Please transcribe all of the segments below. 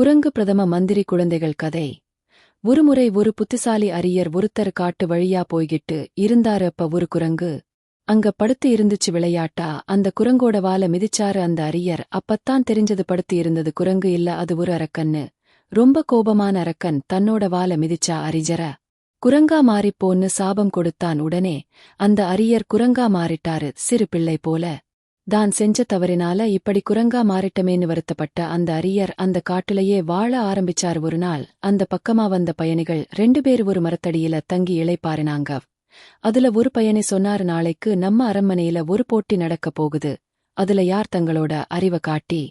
குரங்கு பிரதம மந்திரி குழந்தைகள் கதை. ஒருமுறை ஒரு புத்திசாலி அரியர் ஒருத்தர் காட்டு வழியா போய்கிட்டு இருந்தாரு அப்ப ஒரு குரங்கு. அங்க படுத்து இருந்துச்சு விளையாட்டா? அந்த குரங்கோட வால மிதிச்சாரு அந்த அரியர். அப்பத்தான் தெரிஞ்சது படுத்து இருந்தது குரங்கு இல்ல அது ஒரு அரக்கன்னு. ரொம்ப கோபமான அரக்கன் தன்னோட வால மிதிச்சா அரிஜர. குரங்கா மாறிப்போன்னு சாபம் கொடுத்தான் உடனே. அந்த அரியர் குரங்கா மாறிட்டாரு சிறு பிள்ளை போல. தான் செஞ்ச தவறினால இப்படி குரங்கா மாறிட்டமேன்னு வருத்தப்பட்ட அந்த அரியர் அந்த காட்டிலேயே வாழ ஆரம்பிச்சார் ஒரு நாள் அந்த பக்கமா வந்த பயணிகள் ரெண்டு பேர் ஒரு மரத்தடியில தங்கி இளைப்பாரினாங்க அதுல ஒரு பயணி சொன்னாரு நாளைக்கு நம்ம அரண்மனையில ஒரு போட்டி நடக்க போகுது. அதுல யார் தங்களோட அறிவ காட்டி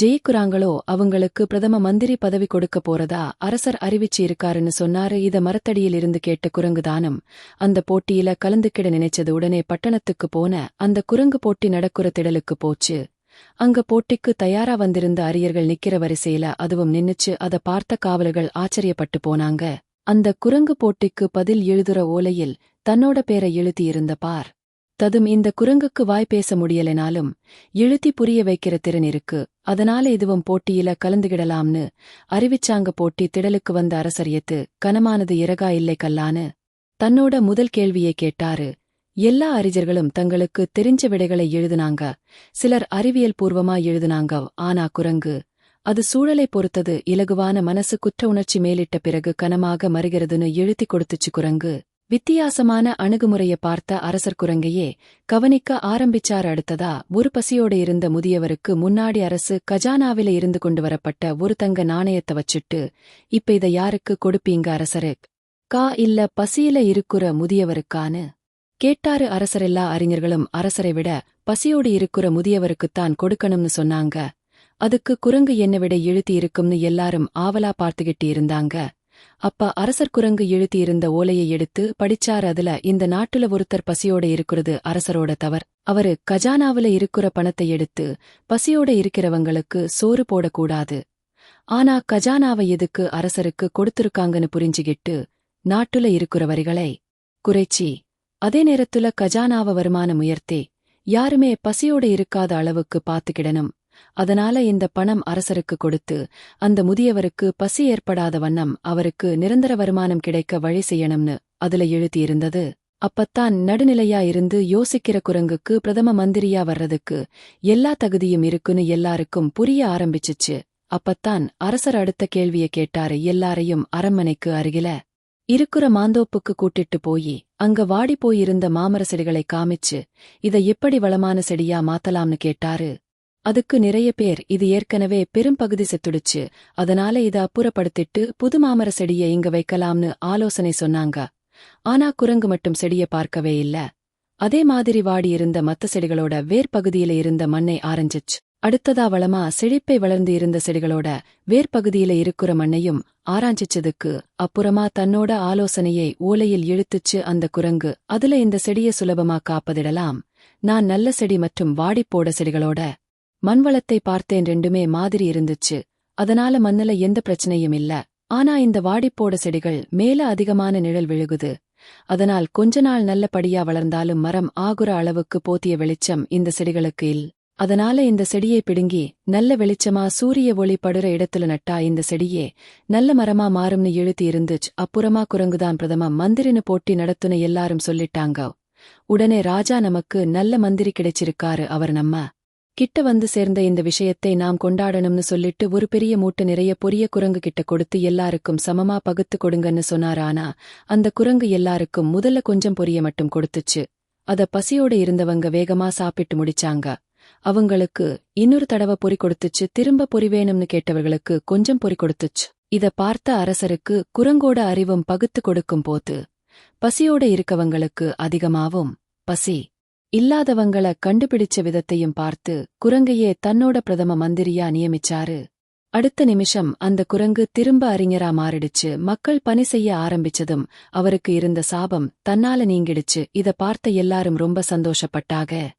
ஜெயிக்குறாங்களோ அவங்களுக்கு பிரதம மந்திரி பதவி கொடுக்க போறதா அரசர் அறிவிச்சு இருக்காருன்னு சொன்னாரு. இத மரத்தடியில் இருந்து கேட்ட குரங்குதானம். அந்த போட்டியில கலந்துக்கிட நினைச்சது உடனே பட்டணத்துக்கு போன அந்த குரங்கு போட்டி நடக்குற திடலுக்கு போச்சு. அங்க போட்டிக்கு தயாரா வந்திருந்த அரியர்கள் நிக்கிற வரிசையில அதுவும் நின்னுச்சு. அத பார்த்த காவலர்கள் ஆச்சரியப்பட்டு போனாங்க. அந்த குரங்கு போட்டிக்கு பதில் எழுதுற ஓலையில் தன்னோட பேரை எழுதியிருந்த பார். ததும் இந்த குரங்குக்கு வாய் பேச முடியலனாலும் எழுத்தி புரிய வைக்கிற திறன் இருக்கு அதனால இதுவும் போட்டியில கலந்துகிடலாம்னு அறிவிச்சாங்க போட்டி திடலுக்கு வந்த அரசரியத்து கனமானது இறகா இல்லை கல்லானு தன்னோட முதல் கேள்வியை கேட்டாரு. எல்லா அறிஞர்களும் தங்களுக்கு தெரிஞ்ச விடைகளை எழுதுனாங்க. சிலர் அறிவியல் பூர்வமா எழுதுனாங்க ஆனா குரங்கு அது சூழலை பொறுத்தது இலகுவான மனசு குற்ற உணர்ச்சி மேலிட்ட பிறகு கனமாக மறுகிறதுன்னு எழுத்தி கொடுத்துச்சு குரங்கு. வித்தியாசமான அணுகுமுறைய பார்த்த அரசர் குரங்கையே கவனிக்க ஆரம்பிச்சார் அடுத்ததா ஒரு பசியோடு இருந்த முதியவருக்கு முன்னாடி அரசு கஜானாவில இருந்து கொண்டு வரப்பட்ட ஒரு தங்க நாணயத்தை வச்சுட்டு இப்ப இத யாருக்கு கொடுப்பீங்க அரசரு? கா இல்ல பசியில இருக்குற முதியவருக்கானு கேட்டாரு அரசரெல்லா அறிஞர்களும். அரசரை விட பசியோடு இருக்குற முதியவருக்குத்தான் கொடுக்கணும்னு சொன்னாங்க. அதுக்கு குரங்கு என்ன விட இழுத்தி இருக்கும்னு எல்லாரும் ஆவலா பார்த்துகிட்டு இருந்தாங்க. அப்பா அரசர் குரங்கு எழுத்தியிருந்த ஓலையை எடுத்து படிச்சார் அதுல இந்த நாட்டுல ஒருத்தர் பசியோட இருக்கிறது அரசரோட தவர் அவரு கஜானாவுல இருக்கிற பணத்தை எடுத்து பசியோட இருக்கிறவங்களுக்கு சோறு போடக்கூடாது. ஆனா கஜானாவை எதுக்கு அரசருக்கு கொடுத்திருக்காங்கன்னு புரிஞ்சுகிட்டு நாட்டுல இருக்கிற வரிகளை குறைச்சி அதே நேரத்துல கஜானாவ வருமானம் உயர்த்தே யாருமே பசியோட இருக்காத அளவுக்கு பாத்துக்கிடணும். அதனால இந்த பணம் அரசருக்கு கொடுத்து அந்த முதியவருக்கு பசி ஏற்படாத வண்ணம் அவருக்கு நிரந்தர வருமானம் கிடைக்க வழி செய்யணும்னு அதுல எழுதியிருந்தது. அப்பத்தான் நடுநிலையா இருந்து யோசிக்கிற குரங்குக்கு பிரதம மந்திரியா வர்றதுக்கு எல்லா தகுதியும் இருக்குன்னு எல்லாருக்கும் புரிய ஆரம்பிச்சுச்சு. அப்பத்தான் அரசர் அடுத்த கேள்விய கேட்டாரு எல்லாரையும் அரண்மனைக்கு அருகில. இருக்குற மாந்தோப்புக்கு கூட்டிட்டு போயி அங்க வாடி போயிருந்த மாமர செடிகளை காமிச்சு இதை எப்படி வளமான செடியா மாத்தலாம்னு கேட்டாரு. அதுக்கு நிறைய பேர் இது ஏற்கனவே பெரும்பகுதி செத்துடுச்சு. அதனால இத அப்புறப்படுத்திட்டு புது மாமர செடிய இங்க வைக்கலாம்னு ஆலோசனை சொன்னாங்க. ஆனா குரங்கு மட்டும் செடிய பார்க்கவே இல்ல. அதே மாதிரி வாடி இருந்த மத்த செடிகளோட வேர்பகுதியில இருந்த மண்ணை ஆரஞ்சிச்சு. அடுத்ததா வளமா செழிப்பை வளர்ந்து இருந்த செடிகளோட வேர்பகுதியில இருக்கிற மண்ணையும் ஆராய்ச்சிச்சதுக்கு அப்புறமா தன்னோட ஆலோசனையை ஓலையில் இழுத்துச்சு அந்த குரங்கு. அதுல இந்த செடிய சுலபமா காப்பதிடலாம். நான் நல்ல செடி மற்றும் வாடிப்போட செடிகளோட மண்வளத்தை பார்த்தேன் ரெண்டுமே மாதிரி இருந்துச்சு. அதனால மண்ணுல எந்த பிரச்சனையும் இல்ல. ஆனா இந்த வாடிப்போட செடிகள் மேல அதிகமான நிழல் விழுகுது. அதனால் கொஞ்ச நாள் நல்லபடியா வளர்ந்தாலும் மரம் ஆகுற அளவுக்கு போத்திய வெளிச்சம் இந்த செடிகளுக்கு இல். அதனால இந்த செடியை பிடுங்கி நல்ல வெளிச்சமா சூரிய ஒளி படுற இடத்துல நட்டா இந்த செடியே நல்ல மரமா மாறும்னு எழுதி இருந்துச்சு. அப்புறமா குரங்குதான் பிரதம மந்திரின்னு போட்டி நடத்துன எல்லாரும் சொல்லிட்டாங்க. உடனே ராஜா நமக்கு நல்ல மந்திரி கிடைச்சிருக்காரு. அவர் நம்ம கிட்ட வந்து சேர்ந்த இந்த விஷயத்தை நாம் கொண்டாடணும்னு சொல்லிட்டு ஒரு பெரிய மூட்டை நிறைய பொரிய குரங்கு கிட்ட கொடுத்து எல்லாருக்கும் சமமா பகுத்து கொடுங்கன்னு சொன்னார். ஆனா அந்த குரங்கு எல்லாருக்கும் முதல்ல கொஞ்சம் பொரிய மட்டும் கொடுத்துச்சு. அத பசியோட இருந்தவங்க வேகமா சாப்பிட்டு முடிச்சாங்க. அவங்களுக்கு இன்னொரு தடவை பொறி கொடுத்துச்சு திரும்ப பொறி வேணும்னு கேட்டவர்களுக்கு கொஞ்சம் பொறி கொடுத்துச்சு. இத பார்த்த அரசருக்கு குரங்கோட அறிவும் பகுத்து கொடுக்கும் போது பசியோட இருக்கவங்களுக்கு அதிகமாவும் பசி. இல்லாதவங்கள கண்டுபிடிச்ச விதத்தையும் பார்த்து குரங்கையே தன்னோட பிரதம மந்திரியா நியமிச்சாரு. அடுத்த நிமிஷம் அந்த குரங்கு திரும்ப அறிஞரா மாறிடுச்சு. மக்கள் பணி செய்ய ஆரம்பிச்சதும் அவருக்கு இருந்த சாபம் தன்னால நீங்கிடுச்சு. இத பார்த்த எல்லாரும் ரொம்ப சந்தோஷப்பட்டாக